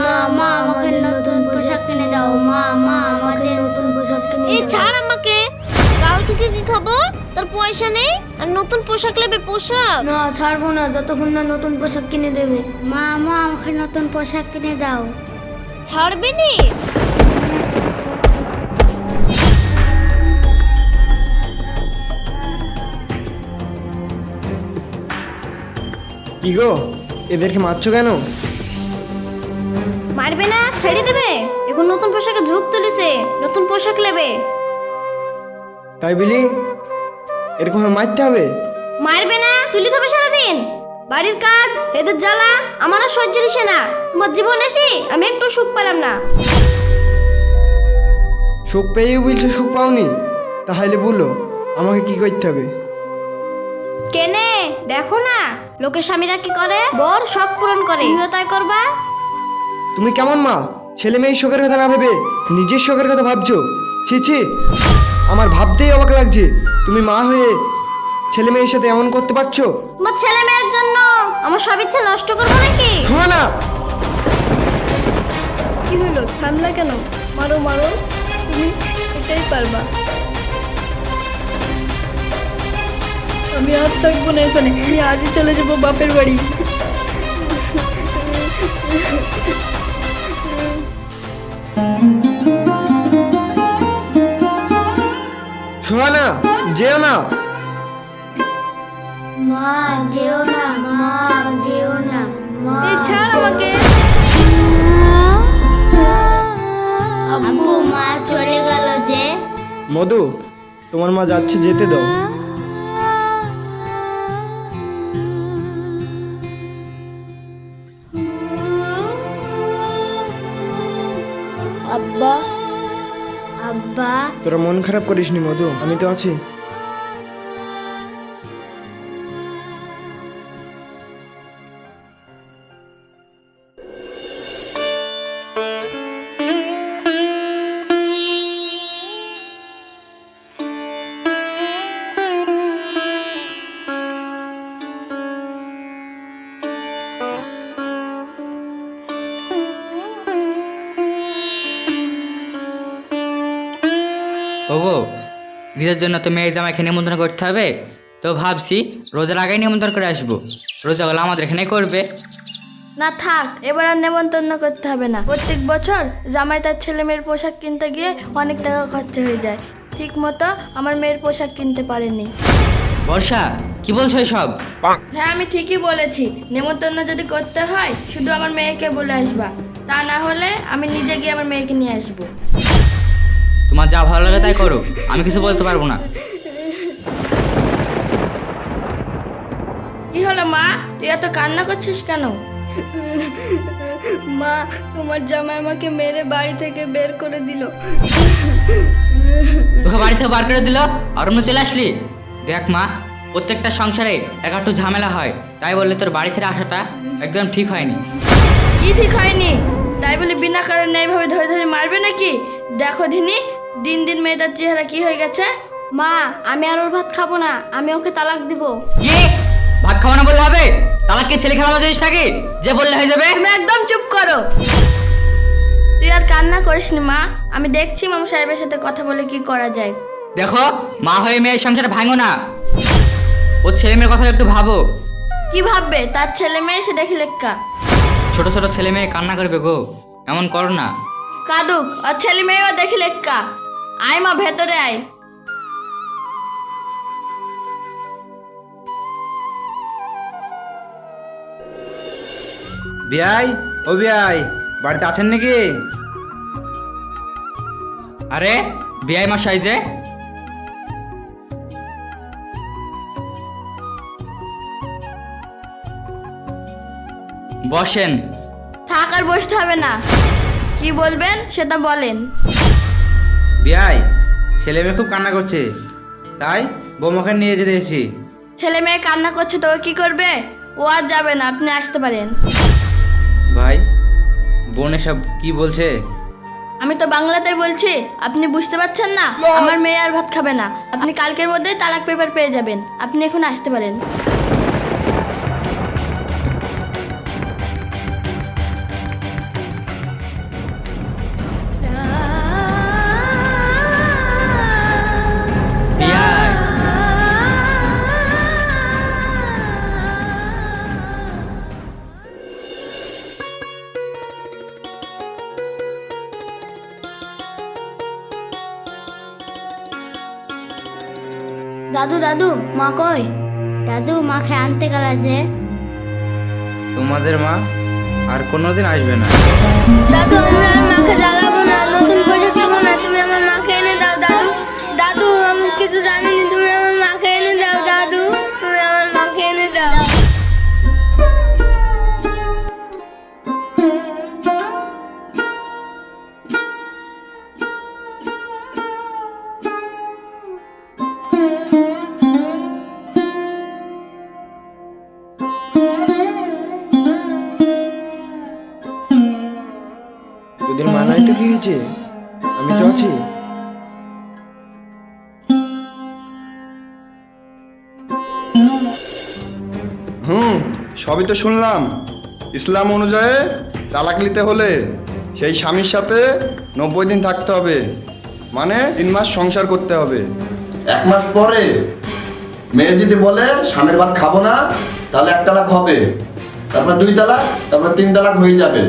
মা মা আমাকে নতুন পোশাক কিনে দাও। মা মা আমাদের নতুন পোশাক কিনে এই ছাড় আমাকে। কাল থেকে কি খাব? তার পয়সা নেই? আর নতুন পোশাক নেবে পোশাক? না ছাড়বো না যতক্ষণ না নতুন পোশাক কিনে দেবে। মা মা আমাকে নতুন পোশাক কিনে দাও। ছাড়বে নি? কি গো? এদেরকে মারছো কেন? মারবে না? ছেড়ে দেবে? এখন নতুন পোশাকে ঝুঁক তুলিছে। নতুন পোশাক নেবে। তাই বলি এরকম মারতে হবে? মারবে না তুলি হবে সারাদিন। বাড়ির কাজ এদের জ্বালা আমার আর সহ্য দিছে না। তোমার জীবন এসে আমি একটু সুখ পেলাম না। সুখ পেয়েও বলছো সুখ পাওনি? তাহলে বলো আমাকে কি করতে হবে? কেনে দেখো না লোকের স্বামীরা কি করে? বর সব পূরণ করে। তুমিও তাই করবা? তুমি কেমন মা? ছেলে মেয়ের শোকের কথা না ভেবে নিজের শোকের কথা ভাবছ? ছি ছি। আমার ভাবতেই অবাক লাগছে। তুমি মা হয়ে ছেলে মেয়ের সাথে এমন করতে পারছ? তোমার ছেলে মেয়ের জন্য আমার সব ইচ্ছা নষ্ট করব নাকি? শোনো না। কি হলো? থামলা কেন? মারো মারো। তুমি এটাই পারবা। আমি আর থাকব না এখানে। আমি আজই চলে যাব বাপের বাড়ি। শোনো না যেও না। মা যেও না মা যেও না মা। ছাড় আমাকে। আব্বু মা চলে গেল যে। মধু তোমার মা যাচ্ছে যেতে দাও। আব্বা আব্বা। তোরা মন খারাপ করিস নি মধু। আমি তো আছি। বিয়ের জন্য তো মেয়ে জামাইকে নিমন্ত্রণ করতে হবে। তো ভাবছি রোজার আগেই নিমন্ত্রণ করে আসব। রোজাগুলো আমাদের এখানে করবে। না থাক এবার আর নেমন্তন্ন করতে হবে না। প্রত্যেক বছর জামাই তার ছেলে মেয়ের পোশাক কিনতে গিয়ে অনেক টাকা খরচা হয়ে যায়। ঠিক মতো আমার মেয়ের পোশাক কিনতে পারেনি। বর্ষা কি বলছো সব হ্যাঁ আমি ঠিকই বলেছি। নেমন্তন্ন যদি করতে হয় শুধু আমার মেয়েকে বলে আসবা। তা না হলে আমি নিজে গিয়ে আমার মেয়েকে নিয়ে আসব। তোমার যা ভালো লাগে তাই করো। আমি কিছু বলতে পারব না। কি হলো মা? তুই এত কান্না করছিস কেন? মা তোমার জামাই আমাকে মেরে বাড়ি থেকে বের করে দিল। তোকে বাড়ি থেকে বার করে দিল? আর অন্য চলে আসলি? দেখ মা প্রত্যেকটা সংসারে এক একটু ঝামেলা হয়। তাই বললে তোর বাড়ি ছেড়ে আসাটা একদম ঠিক হয়নি। কি ঠিক হয়নি? তাই বলে বিনা কারণে এইভাবে ধরে ধরে মারবে নাকি? দেখো দিনি দিন দিন মেয়েটার চেহারা কি হয়ে গেছে? মা আমি আর ওর ভাত খাব না আমি ওকে তালাক দিব। কি? ভাত খাব না বললে হবে? তালাক কি ছেলে খেলা জিনিস নাকি? যে বললে হয়ে যাবে? তুমি একদম চুপ করো। তুই আর কান্না করিস নি মা। আমি দেখছি মামু সাহেবের সাথে কথা বলে কি করা যায়। দেখো মা হয়ে মেয়ের সংসারে ভাঙো না। ওর ছেলে মেয়ের কথা একটু ভাবো। কি ভাববে? তার ছেলে মেয়ে সে দেখি লেখা। ছোট ছোট ছেলে মেয়ে কান্না করবে গো। এমন করো না। কাদুক আর ছেলে মেয়েও দেখি লেখা। আয় মা ভেতরে আয়। বিয়াই ও বিয়াই বাড়িতে আছেন নাকি? আরে বিআই মশাই যে। বসেন। থাক আর বসতে হবে না। কি বলবেন সেটা বলেন। বিয়াই ছেলে মেয়ে খুব কান্না করছে। তাই বৌমাকে নিয়ে যেতে এসেছি। ছেলে মেয়ে কান্না করছে তো কি করবে? ও আর যাবে না আপনি আসতে পারেন। ভাই বোন এসব কি বলছে? আমি তো বাংলাতে বলছি আপনি বুঝতে পারছেন না? আমার মেয়ে আর ভাত খাবে না। আপনি কালকের মধ্যেই তালাক পেপার পেয়ে যাবেন। আপনি এখন আসতে পারেন। দাদু মা কই? দাদু মাকে আনতে গেল যে। তোমাদের মা আর কোনোদিন আসবে না। দাদু আমরা আর মাকে জ্বালাবো না। নতুন পোশাক নেব না। তুমি আমার মাকে এনে দাও দাদু। দাদু আমি কিছু জানিনি তুমি তোদের মানায় তো কি হয়েছে আমি তো আছি। হুম সবই তো শুনলাম। ইসলাম অনুযায়ী তালাক নিতে হলে সেই স্বামীর সাথে নব্বই দিন থাকতে হবে। মানে তিন মাস সংসার করতে হবে। এক মাস পরে মেয়ে যদি বলে স্বামীর ভাত খাব না তাহলে এক তালাক হবে। তারপর দুই তালাক তারপর তিন তালাক হয়ে যাবে।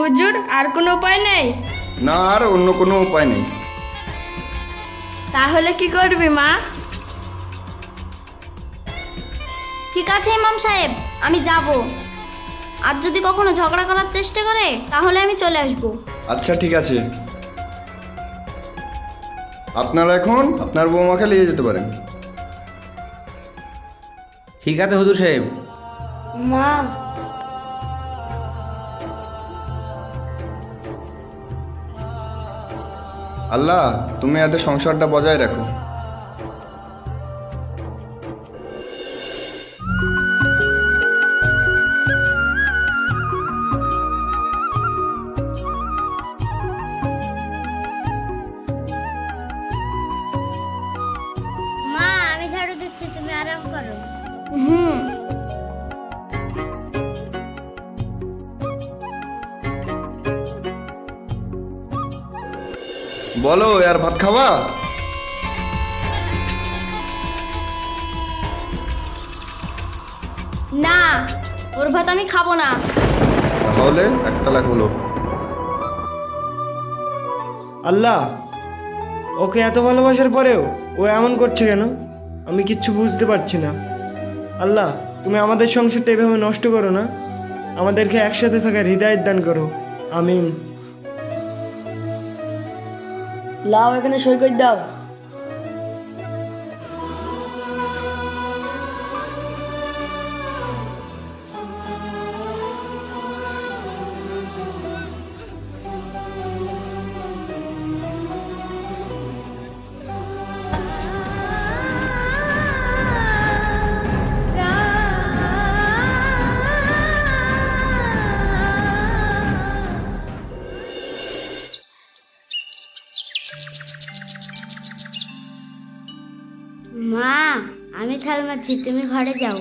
হুজুর আর কোনো উপায় নেই? না আর অন্য কোনো উপায় নেই। তাহলে কি করবি মা? ঠিক আছে ইমাম সাহেব আমি যাব। আর যদি কখনো ঝগড়া করার চেষ্টা করে তাহলে আমি চলে আসব। আচ্ছা ঠিক আছে। আপনারা এখন আপনার বৌমাকে নিয়ে যেতে পারেন। ঠিক আছে হুজুর সাহেব। মা আল্লাহ তুমি এদের সংসারটা বজায় রাখো। বলো আর ভাত খাওয়া না ওর ভাত আমি খাব না। তাহলে এক তালাক হলো আল্লাহ ওকে এত ভালোবাসার পরেও ও এমন করছে কেন? আমি কিচ্ছু বুঝতে পারছি না। আল্লাহ তুমি আমাদের সংসারটা এভাবে নষ্ট করো না। আমাদেরকে একসাথে থাকার হৃদায়ত দান করো। আমিন। লাও এখানে সৈকত দাও। থাল তুমি ঘরে যাও।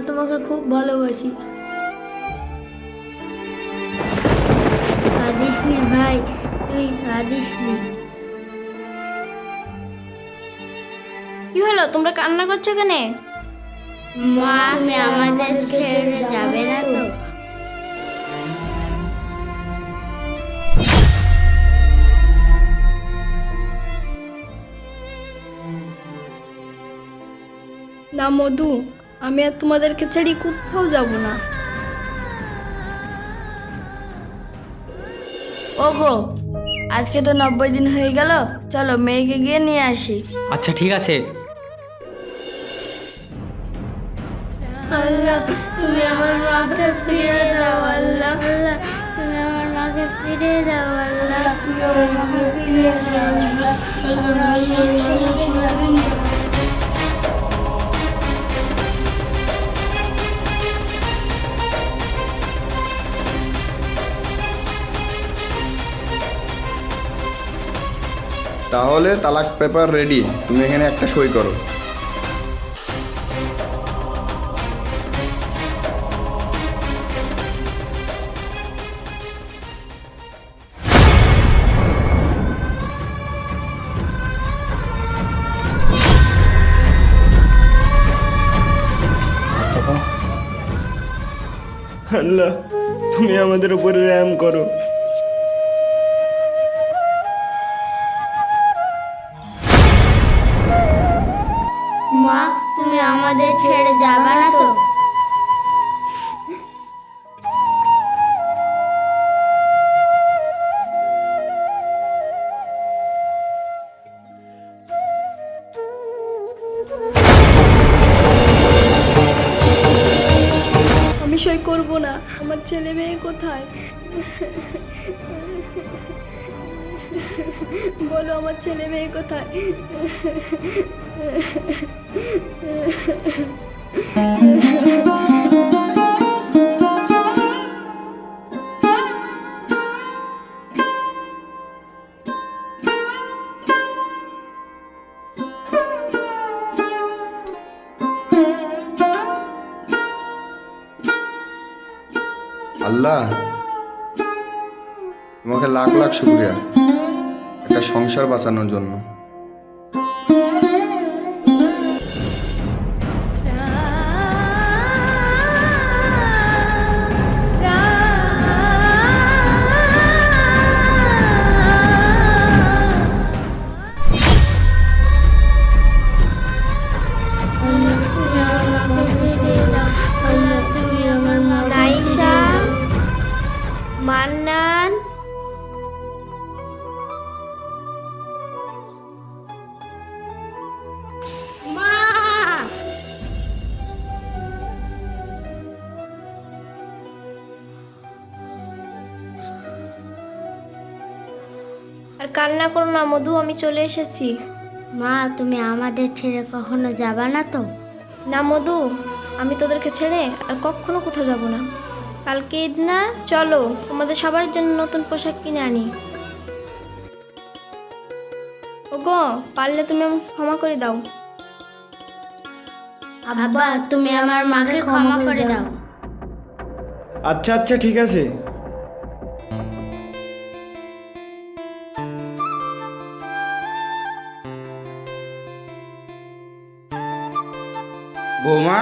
আমরা তোমাকে খুব ভালোবাসি। কাঁদিস নি ভাই তুই কাঁদিস নি। কি হলো? তোমরা কান্না করছ কেন? মা তুমি আমাদের ছেড়ে যাবে না তো। না মধু। আমি আর তোমাদেরকে ছেড়ে কোথাও যাব না। ওগো আজকে তো নব্বই দিন হয়ে গেল চলো মেয়েকে গিয়ে নিয়ে আসি। আচ্ছা ঠিক আছে। আল্লাহ তুমি আমার মাকে ফিরে দাও আল্লাহ। আল্লাহ তুমি আমার মাকে ফিরে দাও আল্লাহ। তুমি আমার মাকে ফিরে দাও আল্লাহ। তাহলে তালাক পেপার রেডি তুমি এখানে একটা সই করো। আল্লাহ, তুমি আমাদের উপরে র্যাম করো। আল্লাহ তোমাকে লাখ লাখ শুক্রিয়া। একটা সংসার বাঁচানোর জন্য। মান্নান? আর কান্না করো না মধু আমি চলে এসেছি। মা তুমি আমাদের ছেড়ে কখনো যাবা না তো? না মধু আমি তোদেরকে ছেড়ে আর কখনো কোথাও যাব না। কালকে ঈদ না? চলো তোমাদের সবার জন্য নতুন পোশাক কিনে আনি। ওগো পারলে তুমি আমাকে ক্ষমা করে দাও। আব্বা তুমি আমার মাকে ক্ষমা করে দাও। আচ্ছা আচ্ছা ঠিক আছে। বৌমা?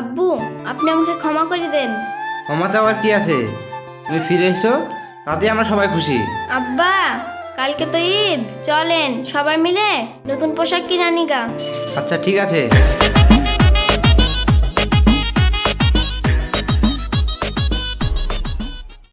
আব্বু আপনি আমাকে ক্ষমা করে দেন। ক্ষমা চাওয়ার কি আছে? তুমি ফিরে এসো তাতে আমরা সবাই খুশি। আব্বা কালকে তো ঈদ। চলেন সবাই মিলে নতুন পোশাক কিনে আনি গা। আচ্ছা ঠিক আছে।